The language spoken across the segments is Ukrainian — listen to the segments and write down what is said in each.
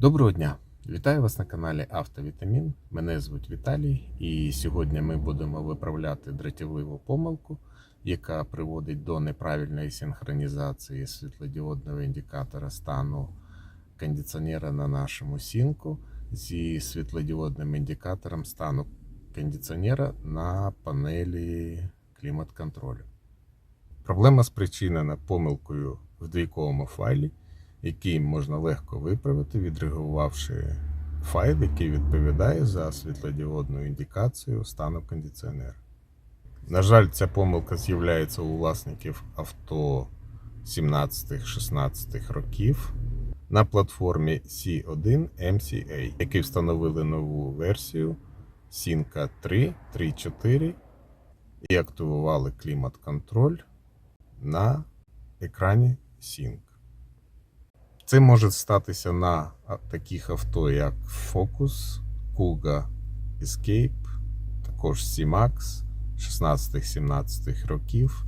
Доброго дня! Вітаю вас на каналі Автовітамін. Мене звуть Віталій, і сьогодні ми будемо виправляти дратівливу помилку, яка приводить до неправильної синхронізації світлодіодного індикатора стану кондиціонера на нашому сінку зі світлодіодним індикатором стану кондиціонера на панелі клімат-контролю. Проблема спричинена помилкою в двійковому файлі який можна легко виправити, відреагувавши файл, який відповідає за світлодіодну індикацію стану кондиціонера. На жаль, ця помилка з'являється у власників авто 17-16 років на платформі C1 MCA, які встановили нову версію Sync 3 3.4 і активували клімат-контроль на екрані Sync. Це може статися на таких авто, як Focus, Kuga Escape, також C-Max 16-17 років.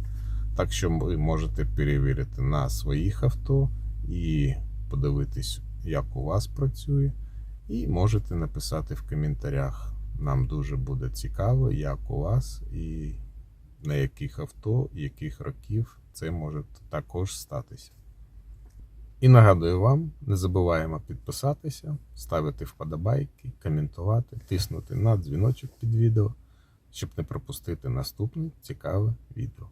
Так що ви можете перевірити на своїх авто і подивитись, як у вас працює. І можете написати в коментарях. Нам дуже буде цікаво, як у вас і на яких авто, яких років це може також статися. І нагадую вам, не забуваємо підписатися, ставити вподобайки, коментувати, тиснути на дзвіночок під відео, щоб не пропустити наступне цікаве відео.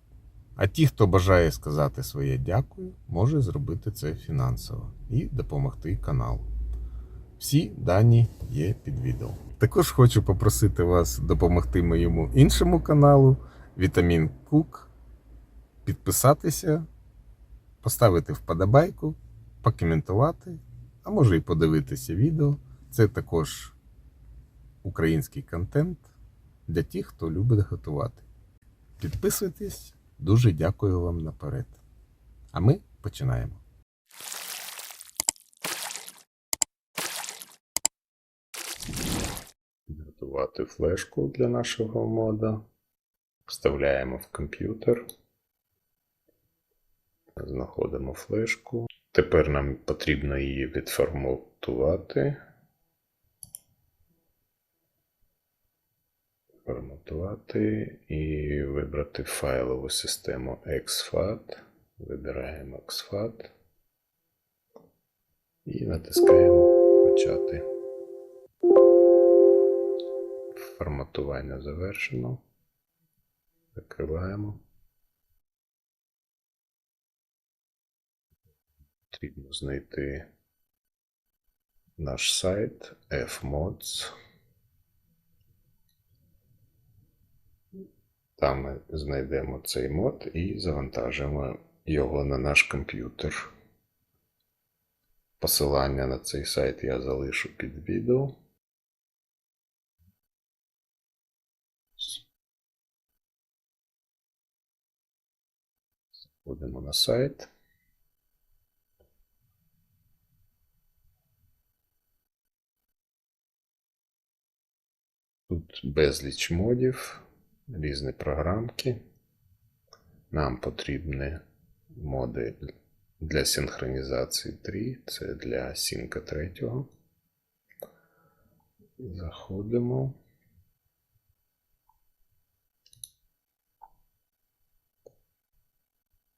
А ті, хто бажає сказати своє дякую, може зробити це фінансово і допомогти каналу. Всі дані є під відео. Також хочу попросити вас допомогти моєму іншому каналу Вітамін Кук, підписатися, поставити вподобайку покоментувати, а може і подивитися відео. Це також український контент для тих, хто любить готувати. Підписуйтесь, дуже дякую вам наперед. А ми починаємо. Готувати флешку для нашого мода. Вставляємо в комп'ютер. Знаходимо флешку. Тепер нам потрібно її відформатувати. Форматувати і вибрати файлову систему exFAT. Вибираємо exFAT і натискаємо Почати. Форматування завершено. Закриваємо. Потрібно знайти наш сайт fmods. Там ми знайдемо цей мод і завантажимо його на наш комп'ютер. Посилання на цей сайт я залишу під відео. Заходимо на сайт. Тут безліч модів, різні програмки. Нам потрібні моди для синхронізації 3, це для синка 3. Заходимо.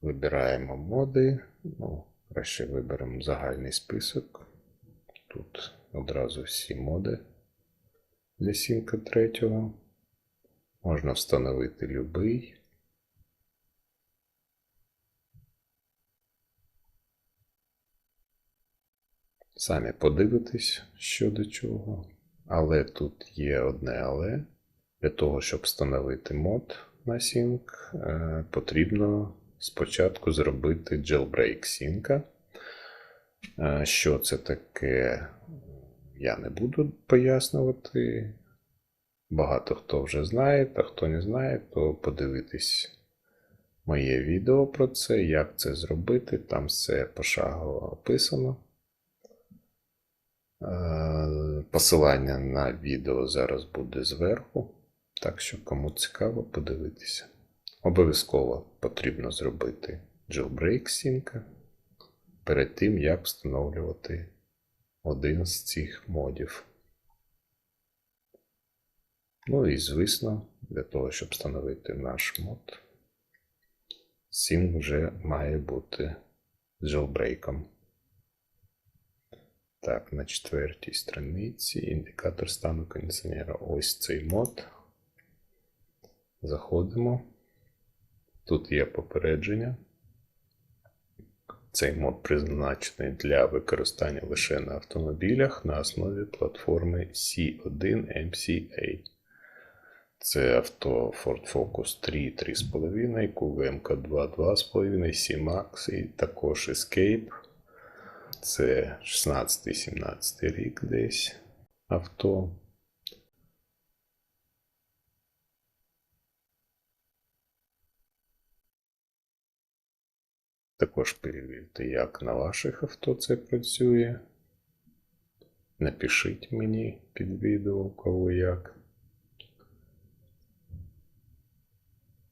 Вибираємо моди. Ну, краще виберемо загальний список. Тут одразу всі моди для сінка третього. Можна встановити любий. Самі подивитесь, що до чого. Але тут є одне але. Для того, щоб встановити мод на Sync, е, потрібно спочатку зробити jailbreak Sync. Е, Що це таке? Я не буду пояснювати. Багато хто вже знає, а хто не знає, то подивитись моє відео про це, як це зробити. Там все пошагово описано. Е, Посилання на відео зараз буде зверху. Так що, кому цікаво, подивитися. Обов'язково потрібно зробити jailbreak Sync перед тим, як встановлювати один з цих модів. Ну і звісно, для того, щоб встановити наш мод, Sync вже має бути jailbreakом. Так, на четвертій страниці індикатор стану кондиціонера. Ось цей мод. Заходимо. Тут є попередження. Цей мод призначений для використання лише на автомобілях на основі платформи C1 MCA. Це авто Ford Focus 3, 3,5, QVMK 2, 2,5, C-Max і також Escape. Це 16-17 рік десь авто. Також перевірте, як на ваших авто це працює. Напишіть мені під відео, кого як.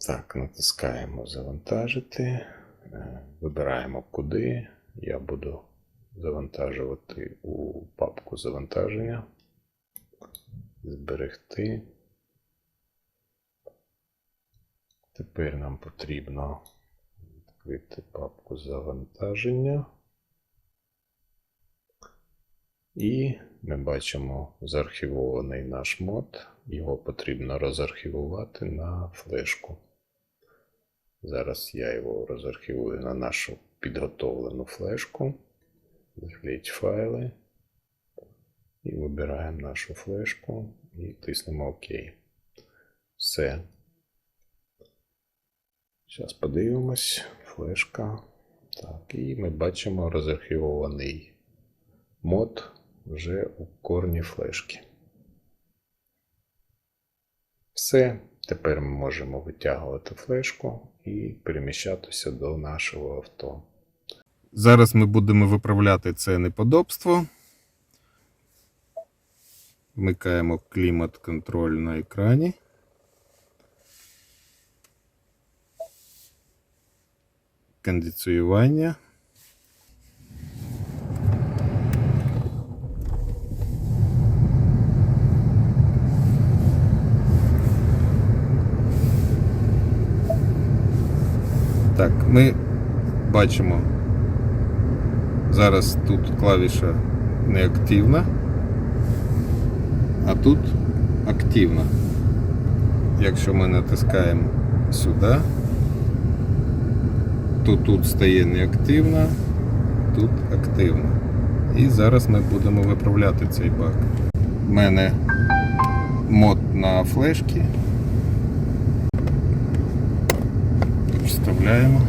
Так, натискаємо завантажити. Е, Вибираємо куди. Я буду завантажувати у папку завантаження. Зберегти. Тепер нам потрібно відкрити папку завантаження. І ми бачимо заархівований наш мод. Його потрібно розархівувати на флешку. Зараз я його розархівую на нашу підготовлену флешку. Зліть файли. І вибираємо нашу флешку і тиснемо ОК. Все. Зараз подивимось. Флешка. Так, і ми бачимо розархівований мод вже у корні флешки. Все. Тепер ми можемо витягувати флешку і переміщатися до нашого авто. Зараз ми будемо виправляти це неподобство. Вмикаємо клімат-контроль на екрані. Кондиціювання. Так, ми бачимо. Зараз тут клавіша неактивна, а тут активна. Якщо ми натискаємо сюди, то тут стає неактивна, тут активна. І зараз ми будемо виправляти цей баг. У мене мод на флешки. Вставляємо.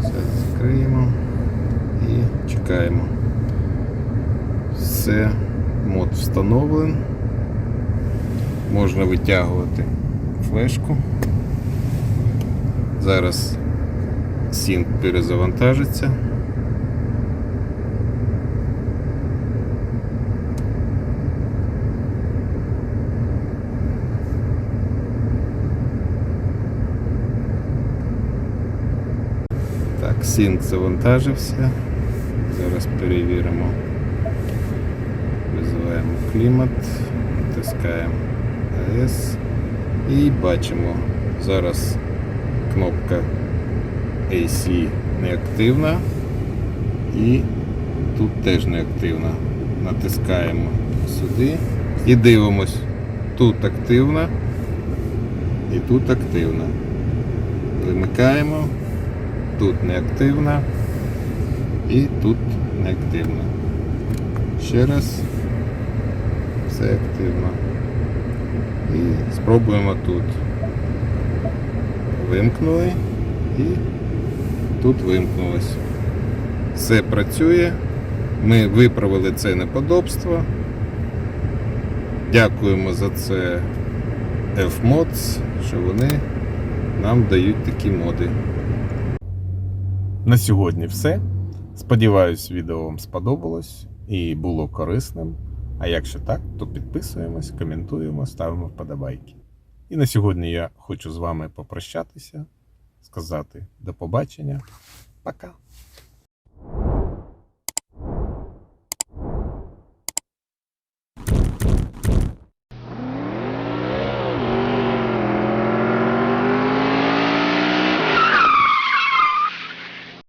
Все закриємо і чекаємо. Все, мод встановлений. Можна витягувати флешку. Зараз Sync перезавантажиться. Так, Sync завантажився. Зараз перевіримо. Визиваємо клімат, натискаємо AS і бачимо. Зараз кнопка AC неактивна і тут теж неактивна. Натискаємо сюди і дивимось. Тут активна і тут активна. Вимикаємо, тут неактивна і тут неактивна. Ще раз все активно. І спробуємо тут. Вимкнули і тут вимкнулось. Все працює. Ми виправили це неподобство. Дякуємо за це Fmods, що вони нам дають такі моди. На сьогодні все. Сподіваюсь, відео вам сподобалось і було корисним. А якщо так, то підписуємось, коментуємо, ставимо вподобайки. І на сьогодні я хочу з вами попрощатися, сказати до побачення. Пока!